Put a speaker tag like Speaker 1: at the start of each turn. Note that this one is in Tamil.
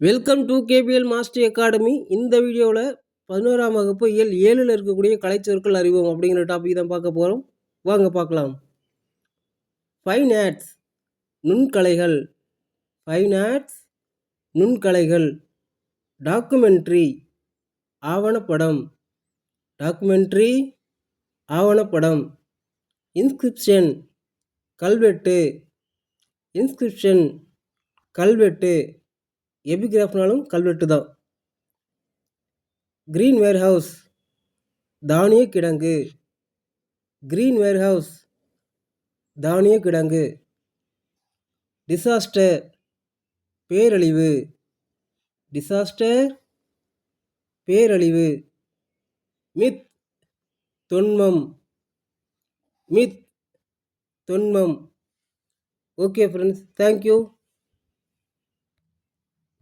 Speaker 1: Welcome to KPL master academy இந்த வீடியோவில் பதினோராம் வகுப்பு இயல் ஏழில் இருக்கக்கூடிய கலைச்சொற்கள் அறிவோம் அப்படிங்கிற டாபிக் தான் பார்க்க போகிறோம் வாங்க பார்க்கலாம். ஃபைன் ஆர்ட்ஸ் நுண்கலைகள். ஃபைன் ஆர்ட்ஸ் நுண்கலைகள். டாக்குமெண்ட்ரி ஆவணப்படம். டாக்குமெண்ட்ரி ஆவணப்படம். இன்ஸ்கிரிப்ஷன் கல்வெட்டு. இன்ஸ்கிரிப்ஷன் கல்வெட்டு. எபிகிராஃப்னாலும் கல்வெட்டு தான் க்ரீன் வேர்ஹவுஸ் தானிய கிடங்கு. க்ரீன் வேர்ஹவுஸ் தானிய கிடங்கு. டிசாஸ்டர் பேரழிவு. டிசாஸ்டர் பேரழிவு. மித் தொன்மம். Myth தொன்மம். Okay friends thank you